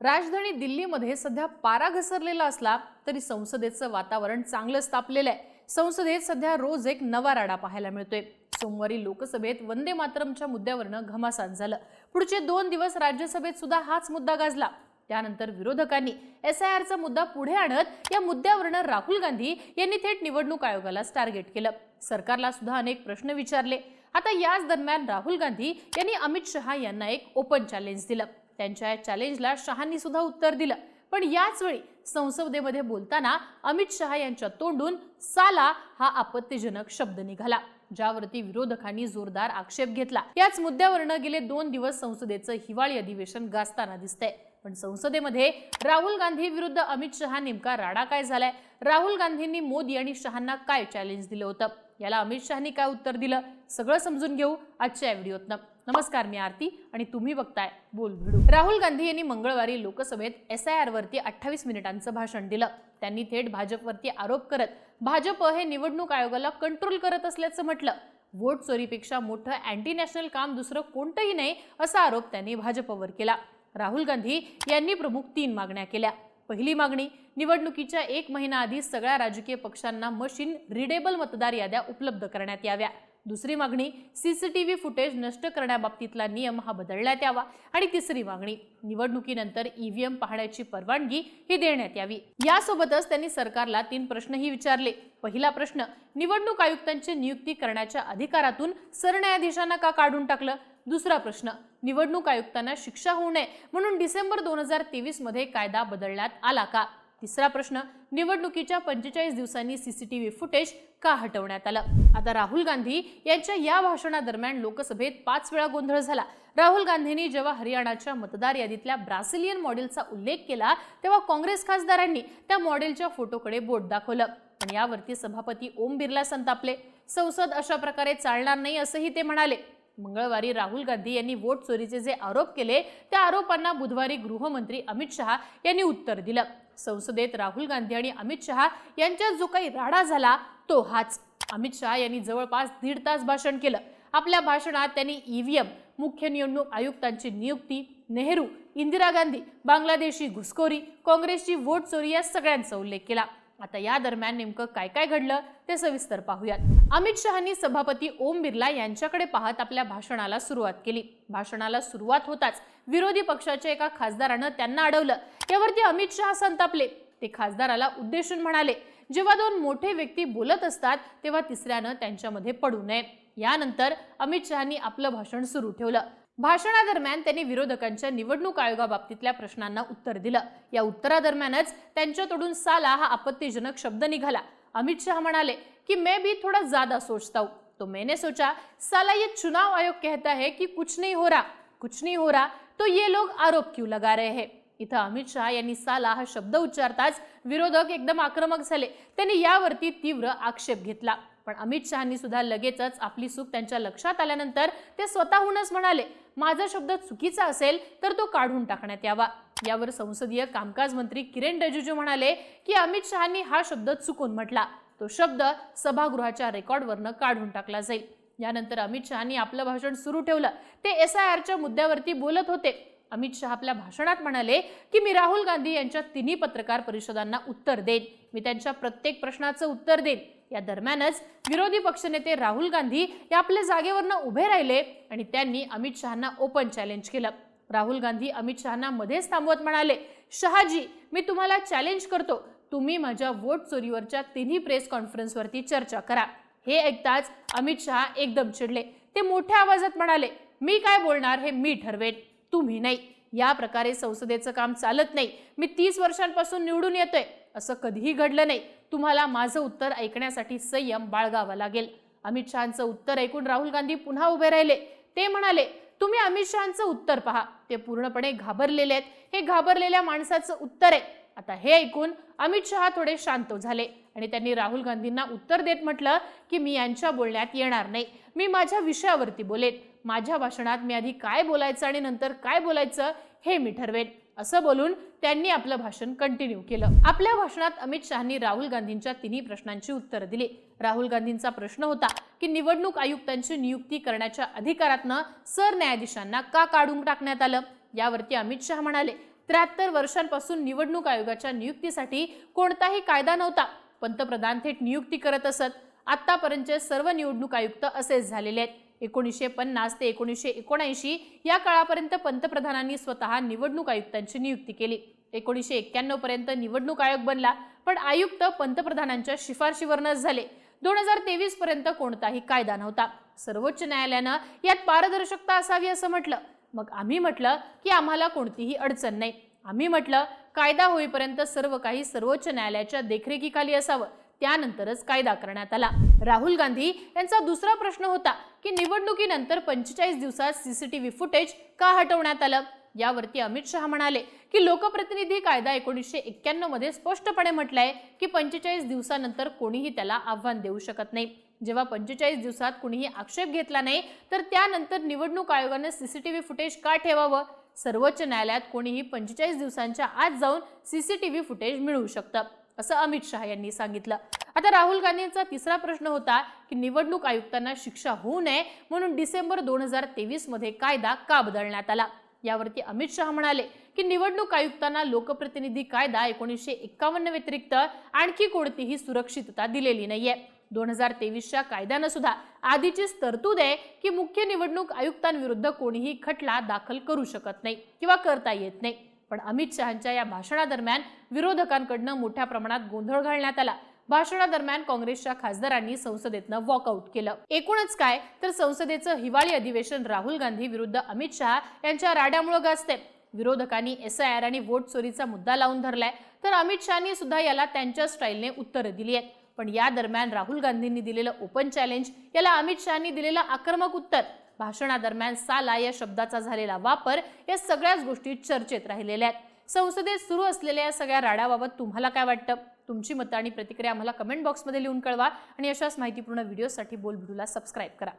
राजधानी दिल्लीमध्ये सध्या पारा घसरलेला असला तरी संसदेचं वातावरण चांगलंच तापलेलं आहे. संसदेत सध्या रोज एक नवा राडा पाहायला मिळतोय. सोमवारी लोकसभेत वंदे मातरमच्या मुद्द्यावरनं घमासान झालं. पुढचे दोन दिवस राज्यसभेत सुद्धा हाच मुद्दा गाजला. त्यानंतर विरोधकांनी एस आय आरचा मुद्दा पुढे आणत या मुद्द्यावरनं राहुल गांधी यांनी थेट निवडणूक आयोगालाच टार्गेट केलं. सरकारला सुद्धा अनेक प्रश्न विचारले. आता याच दरम्यान राहुल गांधी यांनी अमित शहा यांना एक ओपन चॅलेंज दिलं. त्यांच्या या चॅलेंजला शहांनी सुद्धा उत्तर दिलं. पण याच वेळी संसदेमध्ये बोलताना अमित शहा यांच्या तोंडून साला हा आपत्तीजनक शब्द निघाला ज्यावरती विरोधकांनी जोरदार आक्षेप घेतला. याच मुद्द्यावरनं गेले दोन दिवस संसदेचं हिवाळी अधिवेशन गाजताना दिसतंय. पण संसदेमध्ये राहुल गांधी विरुद्ध अमित शहा नेमका राडा काय झालाय? राहुल गांधींनी मोदी आणि शहांना काय चॅलेंज दिलं होतं? याला अमित शहानी काय उत्तर दिलं? सगळं समजून घेऊ आजच्या या व्हिडिओतनं. नमस्कार मी आरती आणि तुम्ही बघताय बोल भिडू. राहुल गांधी यांनी मंगळवारी लोकसभेत एस आय आरवरती अठ्ठावीस मिनिटांचं भाषण दिलं. त्यांनी थेट भाजपवरती आरोप करत भाजप हे निवडणूक आयोगाला कंट्रोल करत असल्याचं म्हटलं. वोट चोरीपेक्षा मोठं अँटी नॅशनल काम दुसरं कोणतंही नाही असा आरोप त्यांनी भाजपवर केला. राहुल गांधी यांनी प्रमुख तीन मागण्या केल्या. पहिली मागणी निवडणुकीच्या एक महिना आधी सगळ्या राजकीय पक्षांना मशीन रिडेबल मतदार याद्या उपलब्ध करण्यात याव्या. दुसरी मागणी सीसीटीव्ही फुटेज नष्ट करण्याबाबतीतला नियम हा बदलण्यात यावा. आणि तिसरी मागणी निवडणुकीनंतर ईव्हीएम पाहण्याची परवानगी ही देण्यात यावी. यासोबतच त्यांनी सरकारला तीन प्रश्नही विचारले. पहिला प्रश्न निवडणूक आयुक्तांची नियुक्ती करण्याच्या अधिकारातून सरन्यायाधीशांना का काढून टाकलं? दुसरा प्रश्न निवडणूक आयुक्तांना शिक्षा होऊ नये म्हणून डिसेंबर दोन हजार तेवीसमध्ये कायदा बदलण्यात आला का? तिसरा प्रश्न निवडणुकीच्या पंचेचाळीस दिवसांनी सीसीटीव्ही फुटेज का हटवण्यात आलं? आता राहुल गांधी यांच्या या भाषणादरम्यान लोकसभेत पाच वेळा गोंधळ झाला. राहुल गांधींनी जेव्हा हरियाणाच्या मतदार यादीतल्या ब्रासिलियन मॉडेलचा उल्लेख केला तेव्हा काँग्रेस खासदारांनी त्या मॉडेलच्या फोटोकडे बोट दाखवलं. पण यावरती सभापती ओम बिर्ला संतापले. संसद अशा प्रकारे चालणार नाही असंही ते म्हणाले. मंगळवारी राहुल गांधी यांनी वोट चोरीचे जे आरोप केले त्या आरोपांना बुधवारी गृहमंत्री अमित शहा यांनी उत्तर दिलं. संसदेत राहुल गांधी आणि अमित शहा यांच्यात जो काही राडा झाला तो हाच. अमित शहा यांनी जवळपास दीड तास भाषण केलं. आपल्या भाषणात त्यांनी ईव्हीएम मुख्य निवडणूक आयुक्तांची नियुक्ती नेहरू इंदिरा गांधी बांगलादेशी घुसखोरी काँग्रेसची वोट चोरी या सगळ्यांचा उल्लेख केला. आता या दरम्यान नेमकं काय काय घडलं ते सविस्तर पाहूयात. अमित शहानी सभापती ओम बिर्ला यांच्याकडे पाहत आपल्या भाषणाला सुरुवात केली. भाषणाला सुरुवात होताच विरोधी पक्षाच्या एका खासदारानं त्यांना अडवलं. यावरती अमित शहा संतापले. ते खासदाराला उद्देशून म्हणाले जेव्हा दोन मोठे व्यक्ती बोलत असतात तेव्हा तिसऱ्यानं त्यांच्यामध्ये पडू नये. यानंतर अमित शहानी आपलं भाषण सुरू ठेवलं. भाषणादरम्यान त्यांनी विरोधकांच्या निवडणूक आयोगाबाबतीतल्या प्रश्नांना उत्तर दिलं. या उत्तरादरम्यानच त्यांच्याकडून साला हा आपत्तीजनक शब्द निघाला. अमित शहा म्हणाले की मैं भी थोड़ा ज्यादा सोचता हूँ. तो मैंने सोचा साला ये चुनाव आयोग कहता है कि कुछ नहीं हो रहा. कुछ नहीं हो रहा तो ये लोग आरोप क्यों लगा रहे हैं? इथं अमित शहा यांनी साला हा शब्द उच्चारताच विरोधक एकदम आक्रमक झाले. त्यांनी यावरती तीव्र आक्षेप घेतला. पण अमित शहानी सुद्धा लगेचच आपली चूक त्यांच्या लक्षात आल्यानंतर ते स्वतःहूनच म्हणाले माझा शब्द चुकीचा असेल तर तो काढून टाकण्यात यावा. यावर संसदीय कामकाज मंत्री किरेन रिजिजू म्हणाले की अमित शहानी हा शब्द चुकून म्हटला. तो शब्द सभागृहाच्या रेकॉर्डवरनं काढून टाकला जाईल. यानंतर अमित शहानी आपलं भाषण सुरू ठेवलं. ते एस आय आरच्या मुद्द्यावरती बोलत होते. अमित शहा आपल्या भाषणात म्हणाले की मी राहुल गांधी यांच्या तिन्ही पत्रकार परिषदांना उत्तर देईन. मी त्यांच्या प्रत्येक प्रश्नाचं उत्तर देईन. या दरम्यानच विरोधी पक्षनेते राहुल गांधी या आपल्या जागेवरनं उभे राहिले आणि त्यांनी अमित शहांना ओपन चॅलेंज केलं. राहुल गांधी अमित शहांना मध्येच थांबवत म्हणाले शहाजी मी तुम्हाला चॅलेंज करतो. तुम्ही माझ्या वोट चोरीवरच्या तिन्ही प्रेस कॉन्फरन्सवरती चर्चा करा. हे ऐकताच अमित शहा एकदम चिडले. ते मोठ्या आवाजात म्हणाले मी काय बोलणार हे मी ठरवेन. तुम्ही नाही. या प्रकारे संसदेचं काम चालत नाही. मी तीस वर्षांपासून निवडून येतोय. असं कधीही घडलं नाही. तुम्हाला माझं उत्तर ऐकण्यासाठी संयम बाळगावा लागेल. अमित शहाचं उत्तर ऐकून राहुल गांधी पुन्हा उभे राहिले. ते म्हणाले तुम्ही अमित शहाचं उत्तर पहा. ते पूर्णपणे घाबरलेले आहेत. हे घाबरलेल्या माणसाचं उत्तर आहे. आता हे ऐकून अमित शहा थोडे शांत झाले आणि त्यांनी राहुल गांधींना उत्तर देत म्हटलं की मी यांच्या बोलण्यात येणार नाही. मी माझ्या विषयावरती बोलेन. माझ्या भाषणात मी आधी काय बोलायचं आणि नंतर काय बोलायचं हे मी ठरवेन. असं बोलून त्यांनी आपलं भाषण कंटिन्यू केलं. आपल्या भाषणात अमित शहानी राहुल गांधींच्या तिन्ही प्रश्नांची उत्तरं दिली. राहुल गांधींचा प्रश्न होता की निवडणूक आयुक्तांची नियुक्ती करण्याच्या अधिकारातनं सरन्यायाधीशांना का काढून टाकण्यात आलं? यावरती अमित शहा म्हणाले त्र्याहत्तर वर्षांपासून निवडणूक आयोगाच्या नियुक्तीसाठी कोणताही कायदा नव्हता. पंतप्रधान थेट नियुक्ती करत असत. आतापर्यंतचे सर्व निवडणूक आयुक्त असेच झालेले आहेत. एकोणीसशे पन्नास ते एकोणीसशे एकोणऐंशी या काळापर्यंत पंतप्रधानांनी स्वतः निवडणूक आयुक्तांची नियुक्ती केली. एकोणीसशे एक्क्याण्णव पर्यंत निवडणूक आयोग बनला पण आयुक्त पंतप्रधानांच्या शिफारशीवरनच झाले. दोन हजार तेवीस पर्यंत कोणताही कायदा नव्हता. सर्वोच्च न्यायालयानं यात पारदर्शकता असावी असं म्हटलं. मग आम्ही म्हटलं की आम्हाला कोणतीही अडचण नाही. आम्ही म्हटलं कायदा होईपर्यंत सर्व काही सर्वोच्च न्यायालयाच्या देखरेखीखाली असावं. त्यानंतरच कायदा करण्यात आला. राहुल गांधी यांचा दुसरा प्रश्न होता की निवडणुकीनंतर पंचेचाळीस दिवसात सीसीटीव्ही फुटेज का हटवण्यात आलं? यावरती अमित शहा म्हणाले की लोकप्रतिनिधी कायदा एकोणीसशे एक्क्याण्णवमध्ये स्पष्टपणे म्हटलंय की पंचेचाळीस दिवसानंतर कोणीही त्याला आव्हान देऊ शकत नाही. जेव्हा पंचेचाळीस दिवसात कुणीही आक्षेप घेतला नाही तर त्यानंतर निवडणूक आयोगाने सीसीटीव्ही फुटेज का ठेवावं? सर्वोच्च न्यायालयात कोणीही पंचेचाळीस दिवसांच्या आत जाऊन सीसीटीव्ही फुटेज मिळवू शकतं. असं अमित शहा यांनी सांगितलं. आता राहुल गांधींचा तिसरा प्रश्न होता की निवडणूक आयुक्तांना शिक्षा होऊ नये म्हणून डिसेंबर दोन हजार तेवीसमध्ये कायदा का बदलण्यात आला? यावरती अमित शहा म्हणाले की निवडणूक आयुक्तांना लोकप्रतिनिधी कायदा एकोणीसशे एक्कावन्न व्यतिरिक्त आणखी कोणतीही सुरक्षितता दिलेली नाहीये. दोन हजार तेवीसच्या कायद्यानं सुद्धा आधीचीच तरतूद आहे की मुख्य निवडणूक आयुक्तांविरुद्ध कोणीही खटला दाखल करू शकत नाही किंवा करता येत नाही. पण अमित शहांच्या या भाषणादरम्यान विरोधकांकडनं मोठ्या प्रमाणात गोंधळ घालण्यात आला. भाषणादरम्यान काँग्रेसच्या खासदारांनी संसदेतनं वॉकआउट केलं. एकूणच काय? तर संसदेचं हिवाळी अधिवेशन राहुल गांधी विरुद्ध अमित शहा यांच्या राड्यामुळे गाजते विरोधकांनी एस आय आर आणि वोट चोरीचा मुद्दा लावून धरलाय. तर अमित शहानी सुद्धा याला त्यांच्या स्टाईलने उत्तरं दिली आहेत. पण या दरम्यान राहुल गांधींनी दिलेलं ओपन चॅलेंज याला अमित शहानी दिलेलं आक्रमक उत्तर भाषणादरम्यान साला या शब्दाचा झालेला वापर या सगळ्याच गोष्टी चर्चेत राहिलेल्या आहेत. संसदेत सुरू असलेल्या या सगळ्या राडाबाबत तुम्हाला काय वाटतं? तुमची मतं आणि प्रतिक्रिया आम्हाला कमेंट बॉक्समध्ये लिहून कळवा आणि अशाच माहितीपूर्ण व्हिडिओसाठी बोलबिडूला सबस्क्राईब करा.